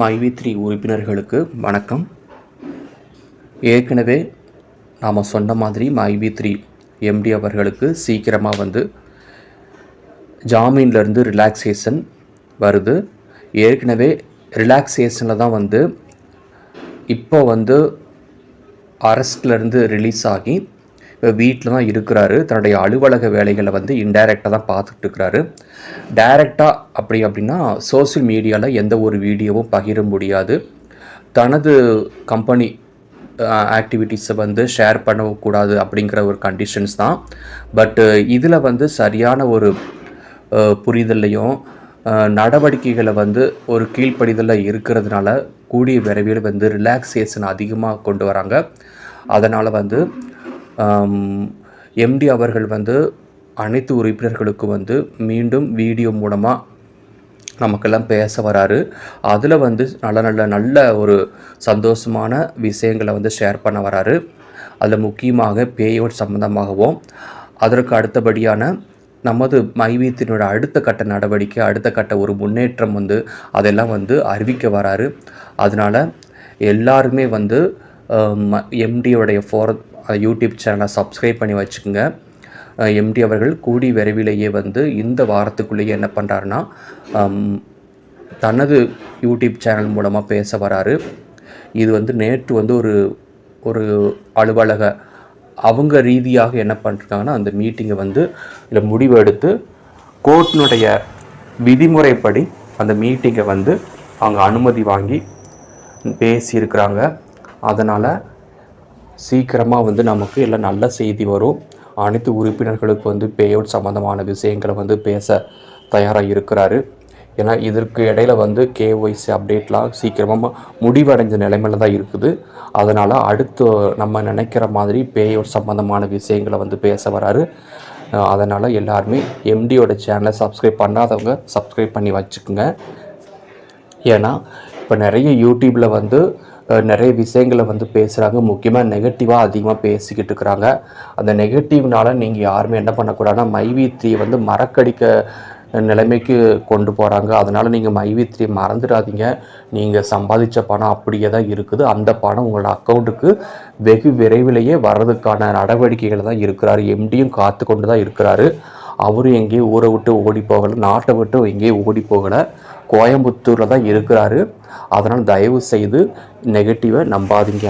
மைவி த்ரீ உறுப்பினர்களுக்கு வணக்கம். ஏற்கனவே நாம் சொன்ன மாதிரி மைவி த்ரீ எம்டி அவர்களுக்கு சீக்கிரமாக வந்து ஜாமீன்லேருந்து ரிலாக்ஸேஷன் வருது. ஏற்கனவே ரிலாக்ஸேஷனில் தான் வந்து இப்போ வந்து அரெஸ்ட்லேருந்து ரிலீஸ் ஆகி இப்போ வீட்டில் தான் இருக்கிறாரு. தன்னுடைய அலுவலக வேலைகளை வந்து இன்டைரக்டாக தான் பார்த்துட்டு இருக்கிறாரு டைரெக்டாக அப்படி அப்படின்னா சோஷியல் மீடியாவில் எந்த ஒரு வீடியோவும் பகிர முடியாது. தனது கம்பெனி ஆக்டிவிட்டீஸை வந்து ஷேர் பண்ணக்கூடாது அப்படிங்கிற ஒரு கண்டிஷன்ஸ் தான். பட்டு இதில் வந்து சரியான ஒரு புரிதல்லையும் நடவடிக்கைகளை வந்து ஒரு கீழ்ப்படிதலில் இருக்கிறதுனால கூடிய விரைவில் வந்து ரிலாக்ஸேஷன் அதிகமாக கொண்டு வராங்க. அதனால் வந்து எம்டி அவர்கள் வந்து அனைத்து உறுப்பினர்களுக்கும் வந்து மீண்டும் வீடியோ மூலமாக நமக்கெல்லாம் பேச வராரு. அதில் வந்து நல்ல நல்ல நல்ல ஒரு சந்தோஷமான விஷயங்களை வந்து ஷேர் பண்ண வராரு. அதில் முக்கியமாக பேயோட் சம்மந்தமாகவும் அதற்கு அடுத்தபடியான நமது மைவீத்தினோட அடுத்த கட்ட நடவடிக்கை அடுத்த கட்ட ஒரு முன்னேற்றம் வந்து அதெல்லாம் வந்து அறிவிக்க வராரு. அதனால் எல்லாருமே வந்து எம்டியோடைய ஃபோர் யூடியூப் சேனலை சப்ஸ்கிரைப் பண்ணி வச்சுக்கோங்க. எம்டி அவர்கள் கூடி விரைவிலேயே வந்து இந்த வாரத்துக்குள்ளேயே என்ன பண்ணுறாருன்னா தனது யூடியூப் சேனல் மூலமாக பேச வராரு. இது வந்து நேற்று வந்து ஒரு ஒரு அலுவலக அவங்க ரீதியாக என்ன பண்ணிருக்காங்கன்னா அந்த மீட்டிங்கை வந்து இதில் முடிவு எடுத்து கோர்ட்டினுடைய விதிமுறைப்படி அந்த மீட்டிங்கை வந்து அவங்க அனுமதி வாங்கி பேசியிருக்கிறாங்க. அதனால் சீக்கிரமாக வந்து நமக்கு எல்லாம் நல்ல செய்தி வரும். அனைத்து உறுப்பினர்களுக்கு வந்து பேயோட் சம்மந்தமான விஷயங்களை வந்து பேச தயாராக இருக்கிறாரு. ஏன்னா இதற்கு இடையில வந்து கேஒய்சி அப்டேட்லாம் சீக்கிரமாக முடிவடைஞ்ச நிலைமையில தான் இருக்குது. அதனால் அடுத்து நம்ம நினைக்கிற மாதிரி பேயோட் சம்மந்தமான விஷயங்களை வந்து பேச வராரு. அதனால் எல்லாருமே எம்டியோட சேனலை சப்ஸ்கிரைப் பண்ணாதவங்க சப்ஸ்கிரைப் பண்ணி வச்சுக்கோங்க. ஏன்னா இப்போ நிறைய யூடியூப்பில் வந்து நிறைய விஷயங்களை வந்து பேசுகிறாங்க முக்கியமாக நெகட்டிவாக அதிகமாக பேசிக்கிட்டு இருக்கிறாங்க. அந்த நெகட்டிவ்னால நீங்கள் யாருமே என்ன பண்ணக்கூடாதுன்னா மைவீத்தியை வந்து மறக்கடிக்க நிலைமைக்கு கொண்டு போகிறாங்க அதனால் நீங்கள் மைவித்திரியை மறந்துடாதீங்க. நீங்கள் சம்பாதிச்ச பணம் அப்படியே தான் இருக்குது. அந்த பணம் உங்களோட அக்கௌண்ட்டுக்கு வெகு விரைவிலேயே வர்றதுக்கான நடவடிக்கைகளை தான் இருக்கிறாரு. எம்டியும் காத்து கொண்டு தான் இருக்கிறாரு. அவரும் எங்கேயும் ஊரை விட்டு ஓடி போகலை நாட்டை விட்டு எங்கேயும் ஓடி போகலை. கோயம்புத்தூரில் தான் இருக்கிறாரு. அதனால் தயவு செய்து நெகட்டிவை நம்பாதீங்க.